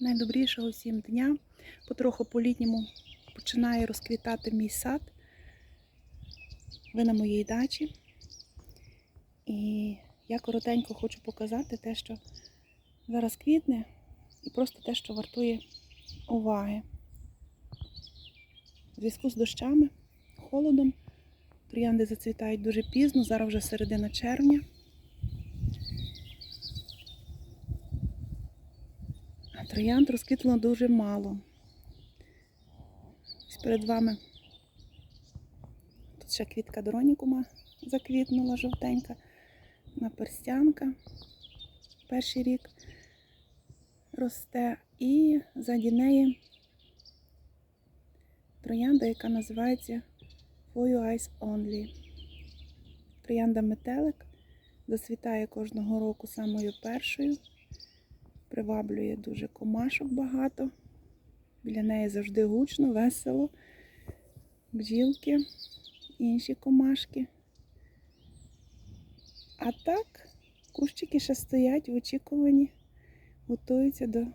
Найдобрішого всім дня. Потроху по-літньому починає розквітати мій сад. Ви на моїй дачі. І я коротенько хочу показати те, що зараз квітне, і просто те, що вартує уваги. У зв'язку з дощами, холодом. Троянди зацвітають дуже пізно, зараз вже середина червня. Троянд розквітло дуже мало. Ось перед вами тут ще квітка доронікума заквітнула жовтенька, наперстянка перший рік росте. І заді неї троянда, яка називається For Your Eyes Only. Троянда метелик засвітає кожного року самою першою. Приваблює дуже комашок багато. Біля неї завжди гучно, весело. Бджілки, інші комашки. А так, кущики ще стоять в очікуванні, готуються до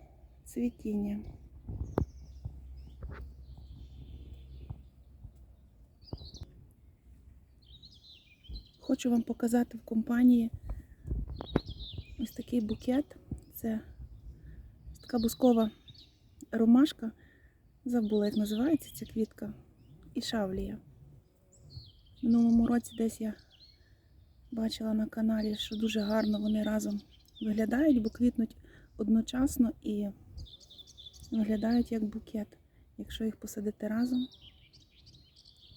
цвітіння. Хочу вам показати в компанії ось такий букет. Це така бускова ромашка. Забула, як називається ця квітка. І шавлія. В минулому році десь я бачила на каналі, що дуже гарно вони разом виглядають, бо квітнуть одночасно і виглядають як букет, якщо їх посадити разом.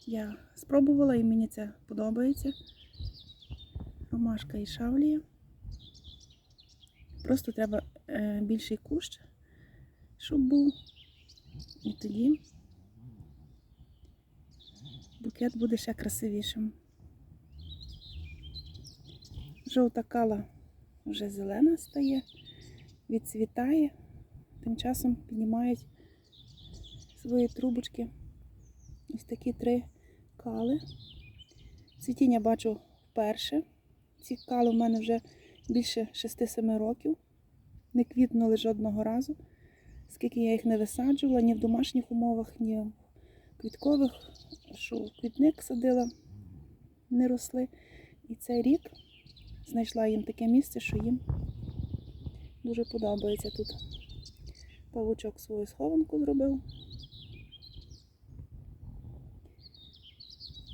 Я спробувала і мені це подобається. Ромашка і шавлія. Просто треба більший кущ, щоб був. І тоді букет буде ще красивішим. Жовта кала вже зелена стає, відцвітає, тим часом піднімають свої трубочки. Ось такі три кали. Цвітіння бачу вперше. Ці кали в мене вже більше 6-7 років. Не квітнули жодного разу. Скільки я їх не висаджувала, ні в домашніх умовах, ні в квіткових, що квітник садила, не росли. І цей рік знайшла їм таке місце, що їм дуже подобається тут. Павучок свою схованку зробив.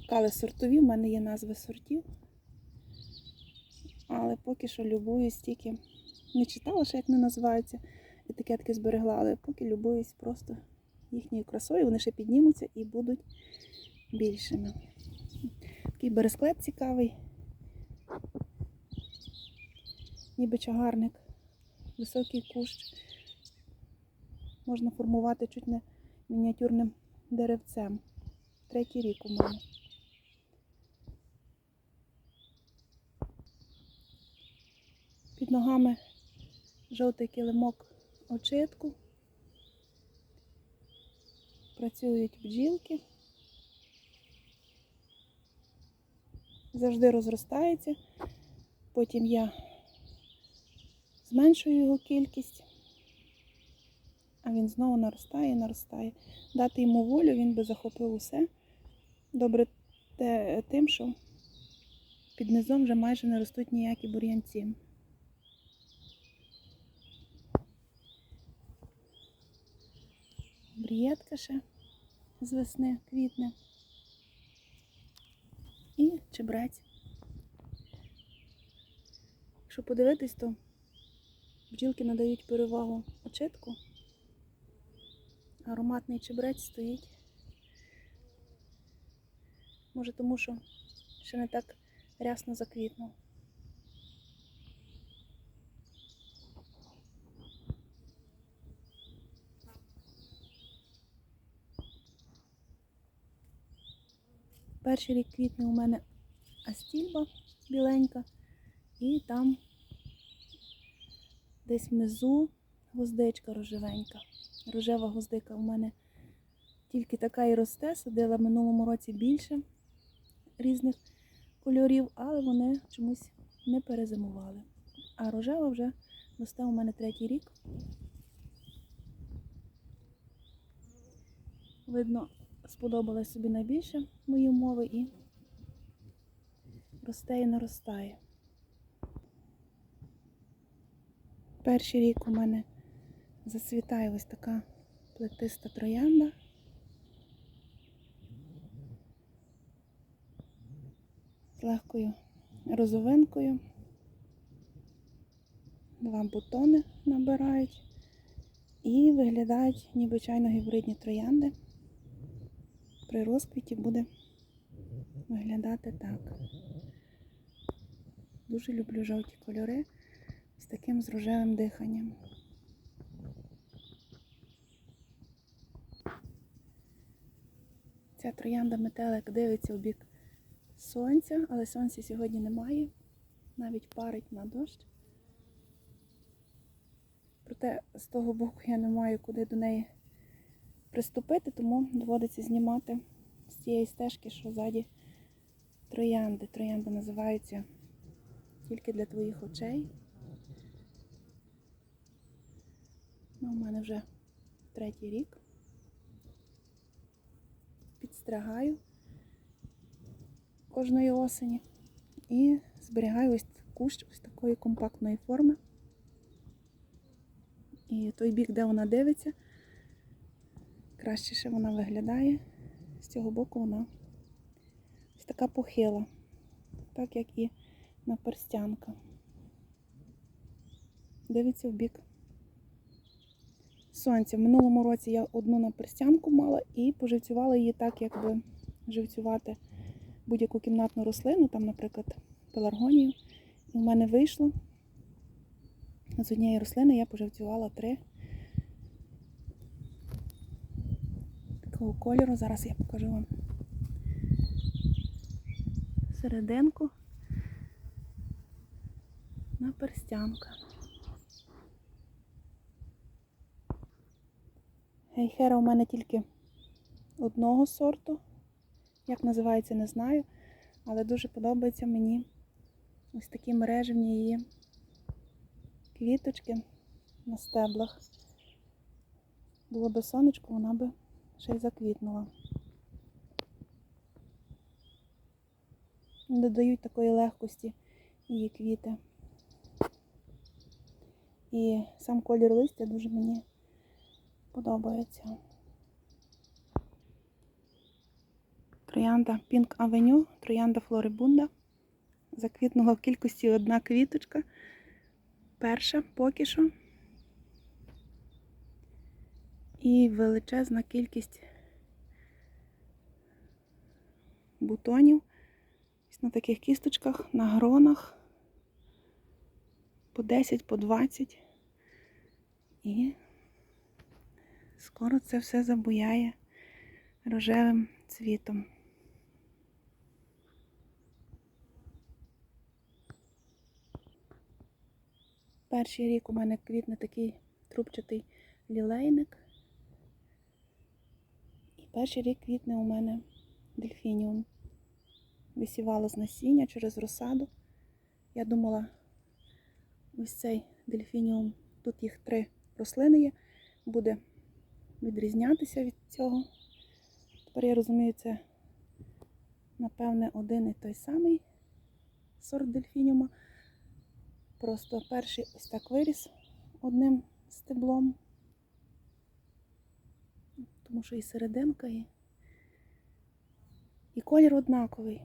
Кали сортові, в мене є назви сортів. Але поки що любуюсь тільки. Не читала, ще як не називаються. Етикетки зберегла, але поки любуюсь просто їхньою красою, вони ще піднімуться і будуть більшими. Такий бересклет цікавий. Ніби чагарник, високий кущ. Можна формувати чуть не мініатюрним деревцем. Третій рік у мене. Під ногами жовтий килимок очитку. Працюють бджілки. Завжди розростається. Потім я зменшую його кількість, а він знову наростає наростає. Дати йому волю, він би захопив усе. Добре тим, що під низом вже майже не ростуть ніякі бур'янці. Брієтка ще з весни квітне. І чебрець. Якщо подивитись, то бджілки надають перевагу очитку. Ароматний чебрець стоїть. Може тому, що ще не так рясно заквітнув. Перший рік квітня у мене астільба біленька. І там десь внизу гвоздичка рожевенька. Рожева гуздика у мене тільки така і росте, садила в минулому році більше різних кольорів, але вони чомусь не перезимували. А рожева вже росте у мене третій рік. Видно, сподобалось собі найбільше мої умови і росте і наростає. Перший рік у мене зацвітає ось така плетиста троянда. З легкою розовинкою. Два бутони набирають і виглядають ніби чайно-гібридні троянди. При розквіті буде виглядати так. Дуже люблю жовті кольори з таким з рожевим диханням. Ця троянда метелик дивиться у бік сонця, але сонця сьогодні немає. Навіть парить на дощ. Проте з того боку я не маю куди до неї приступити, тому доводиться знімати з цієї стежки, що ззаді троянди. Троянди називаються тільки для твоїх очей. Ну, у мене вже третій рік. Підстригаю кожної осені і зберігаю ось кущ ось такої компактної форми. І той бік, де вона дивиться, краще ще вона виглядає. З цього боку вона ось така похила, так як і наперстянка. Дивиться в бік сонця. В минулому році я одну наперстянку мала і поживцювала її так, якби живцювати будь-яку кімнатну рослину, там, наприклад, пеларгонію. В мене вийшло. З однієї рослини я поживцювала три такого кольору. Зараз я покажу вам серединку на перстянка. Гейхера у мене тільки одного сорту. Як називається, не знаю. Але дуже подобається мені ось такі мережевні її квіточки на стеблах. Було би сонечко, вона би ще й заквітнула. Додають такої легкості її квіти. І сам колір листя дуже мені подобається. Троянда Pink Avenue, троянда Флорибунда. Заквітнула в кількості одна квіточка. Перша поки що. І величезна кількість бутонів. На таких кісточках, на гронах. По 10, по 20. І скоро це все забуяє рожевим цвітом. Перший рік у мене квітне такий трубчатий лілейник. Перший рік квітне у мене дельфініум. Висівала з насіння через розсаду. Я думала, ось цей дельфініум, тут їх три рослини є, буде відрізнятися від цього. Тепер я розумію, це, напевне, один і той самий сорт дельфініума. Просто перший ось так виріс одним стеблом, тому що і серединка, і, і колір однаковий.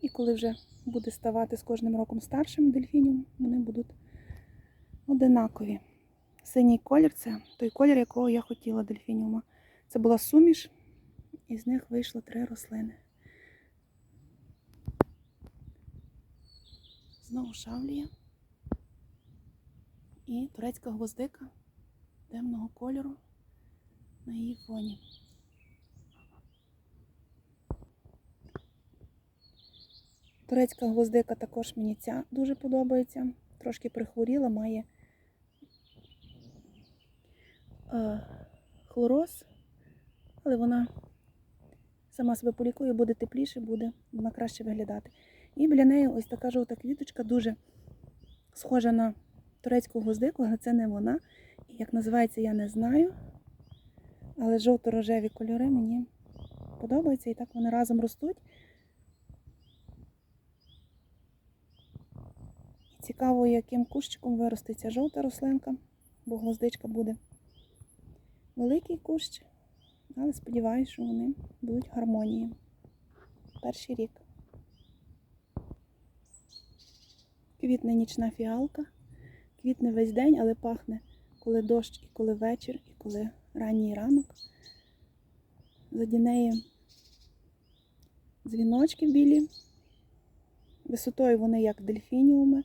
І коли вже буде ставати з кожним роком старшим дельфініум, вони будуть одинакові. Синій колір це той колір, якого я хотіла дельфініума. Це була суміш, і з них вийшло три рослини. Знову шавлія. І турецька гвоздика темного кольору на її фоні. Турецька гвоздика також мені ця дуже подобається. Трошки прихворіла, має е, хлороз, але вона сама себе полікує, буде тепліше, буде вона краще виглядати. І біля неї ось така жовта квіточка, дуже схожа на турецьку гвоздику, але це не вона. Як називається, я не знаю. Але жовто-рожеві кольори мені подобаються і так вони разом ростуть. І цікаво, яким кущиком виростеться жовта рослинка, бо гвоздичка буде великий кущ, але сподіваюся, що вони будуть в гармонії. Перший рік. Квітне нічна фіалка, квітне весь день, але пахне коли дощ, і коли вечір, і коли ранній ранок. Заді неї дзвіночки білі. Висотою вони як дельфініуми,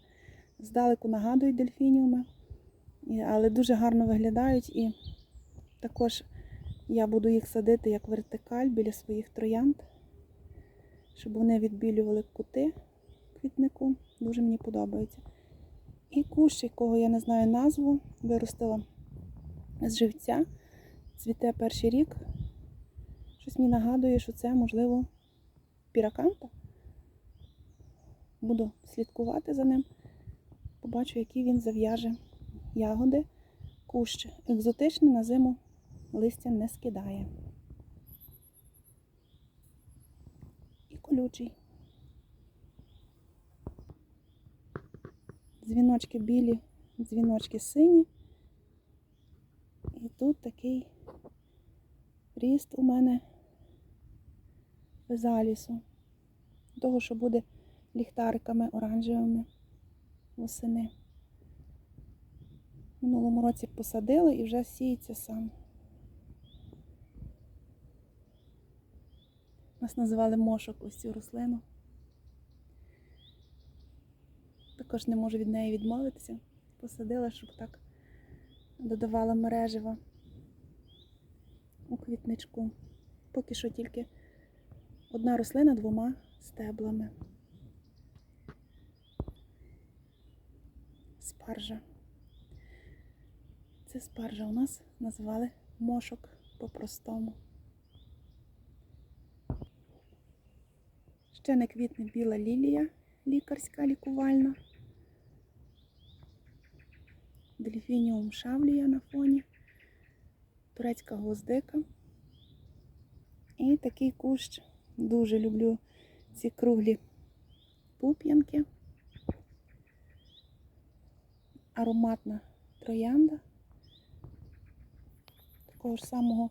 здалеку нагадують дельфініуми, але дуже гарно виглядають і також я буду їх садити як вертикаль біля своїх троянд, щоб вони відбілювали кути квітнику. Дуже мені подобається. І кущ, якого я не знаю назву, виростила з живця. Цвіте перший рік. Щось мені нагадує, що це, можливо, піраканта. Буду слідкувати за ним. Побачу, які він зав'яже ягоди. Кущ екзотичний на зиму листя не скидає. І колючий. Дзвіночки білі, дзвіночки сині. І тут такий ріст у мене залісу. Того, що буде ліхтариками оранжевими восени. Минулому році посадили і вже сіється сам. Нас називали мошок ось цю рослину. Також не можу від неї відмовитися. Посадила, щоб так додавала мережева у квітничку. Поки що тільки одна рослина двома стеблами. Спаржа. Це спаржа у нас називали мошок по-простому. Ще не квітне біла лілія лікарська лікувальна. Дельфініум шавлія на фоні, турецька гвоздика. І такий кущ. Дуже люблю ці круглі пуп'янки. Ароматна троянда. Такого ж самого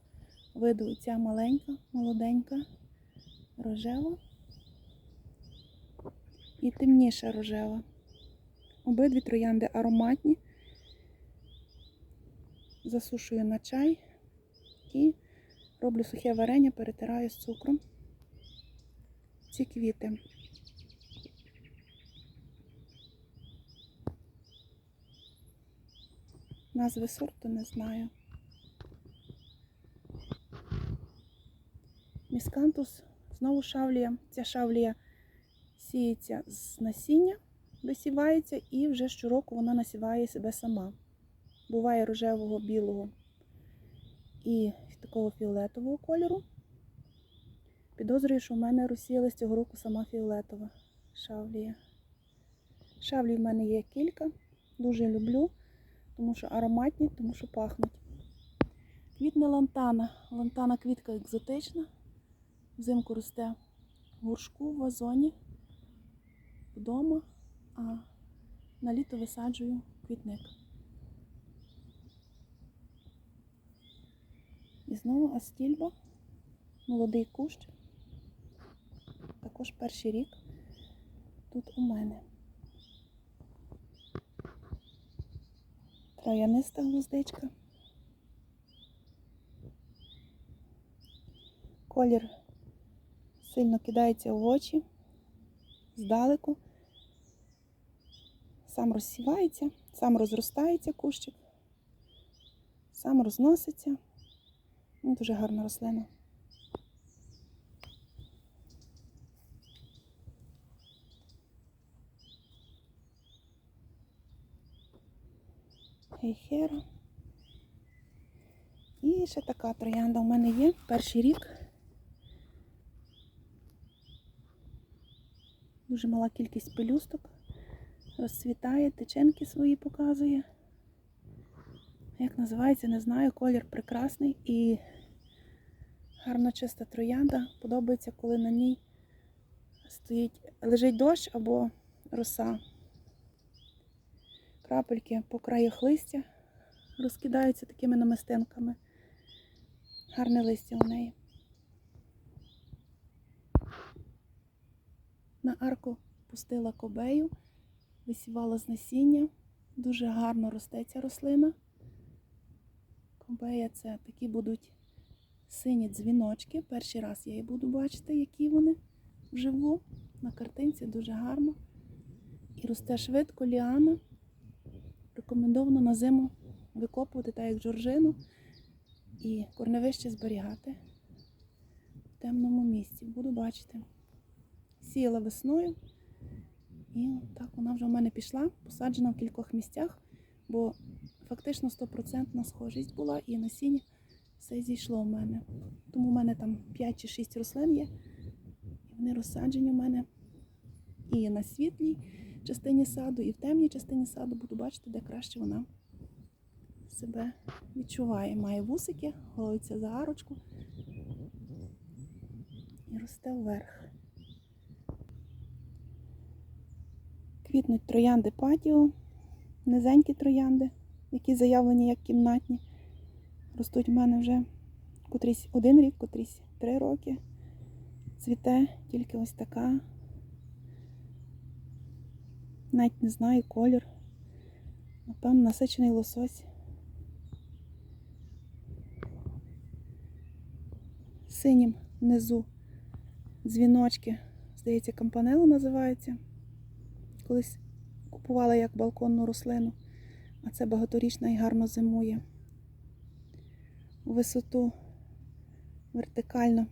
виду ця маленька, молоденька, рожева і темніша рожева. Обидві троянди ароматні. Засушую на чай і роблю сухе варення, перетираю з цукром ці квіти. Назви сорту не знаю. Міскантус, знову шавлія. Ця шавлія сіється з насіння, висівається і вже щороку вона насіває себе сама. Буває рожевого, білого і такого фіолетового кольору. Підозрюю, що в мене розсіялась цього року сама фіолетова шавлія. Шавлій в мене є кілька, дуже люблю, тому що ароматні, тому що пахнуть. Квітне лантана. Лантана квітка екзотична. Взимку росте в горшку в вазоні вдома, а на літо висаджую квітник. Знову астільба, молодий кущ. Також перший рік тут у мене. Трояниста гвоздичка. Колір сильно кидається в очі здалеку. Сам розсівається, сам розростається кущик, сам розноситься. Ну, Дуже гарна рослина. Гейхера. І ще така троянда у мене є перший рік. Дуже мала кількість пелюсток. Розцвітає, тичинки свої показує. Як називається, не знаю. Колір прекрасний і Гарна чиста троянда. Подобається, коли на ній стоїть, лежить дощ або роса. Крапельки по краях листя розкидаються такими намистинками. Гарне листя у неї. На арку пустила кобею, висівала з насіння. Дуже гарно росте ця рослина. Це такі будуть сині дзвіночки. Перший раз я її буду бачити, які вони вживу. На картинці дуже гарно. І росте швидко ліана. Рекомендовано на зиму викопувати так, як жоржину, і корневище зберігати в темному місці. Буду бачити. Сіяла весною. І так вона вже в мене пішла, посаджена в кількох місцях, бо фактично 100% схожість була і насіння все зійшло в мене. Тому в мене там 5 чи 6 рослин є. І вони розсаджені в мене і на світлій частині саду, і в темній частині саду буду бачити, де краще вона себе відчуває. Має вусики, головиться за арочку і росте вверх. Квітнуть троянди патіо, низенькі троянди, які заявлені як кімнатні. Ростуть в мене вже котрісь один рік, котрісь три роки. Цвіте тільки ось така. Навіть не знаю колір. Напевно, насичений лосось. Синім внизу дзвіночки, здається, кампанело називається. Колись купувала як балконну рослину, а це багаторічна і гарно зимує. У висоту вертикально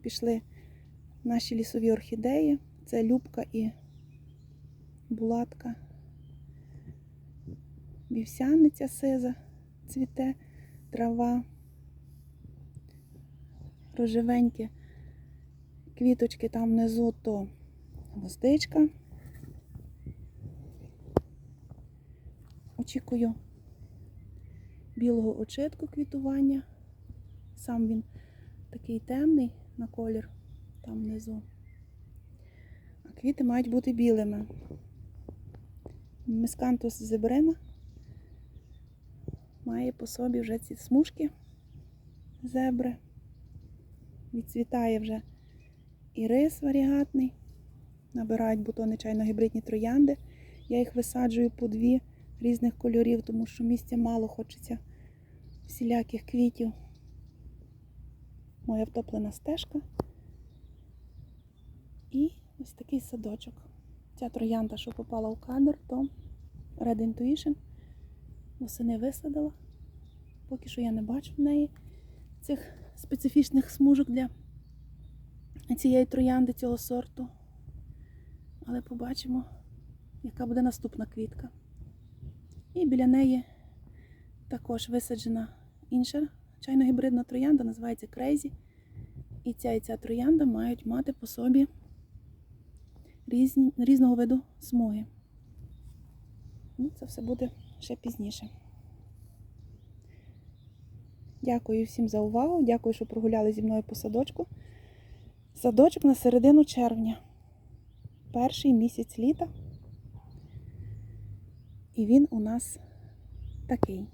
пішли наші лісові орхідеї. Це любка і булатка. Вівсяниця сиза, цвіте, трава, рожевенькі квіточки там внизу то гвоздичка. Очікую білого очитку квітування. Сам він такий темний на колір там внизу. А квіти мають бути білими. Мискантус зебрина має по собі вже ці смужки зебри. Відцвітає вже і рис варігатний. Набирають бутони чайно-гібридні троянди. Я їх висаджую по дві різних кольорів, тому що місця мало хочеться всіляких квітів. Моя втоплена стежка. І ось такий садочок. Ця троянда, що попала в кадр, то Red Intuition. Восени висадила. Поки що я не бачу в неї цих специфічних смужок для цієї троянди цього сорту. Але побачимо, яка буде наступна квітка. І біля неї також висаджена інша чайно-гібридна троянда, називається Crazy. І ця і ця троянда мають мати по собі різні, різного виду смуги. Ну, це все буде ще пізніше. Дякую всім за увагу. Дякую, що прогуляли зі мною по садочку. Садочок на середину червня. Перший місяць літа. І він у нас такий.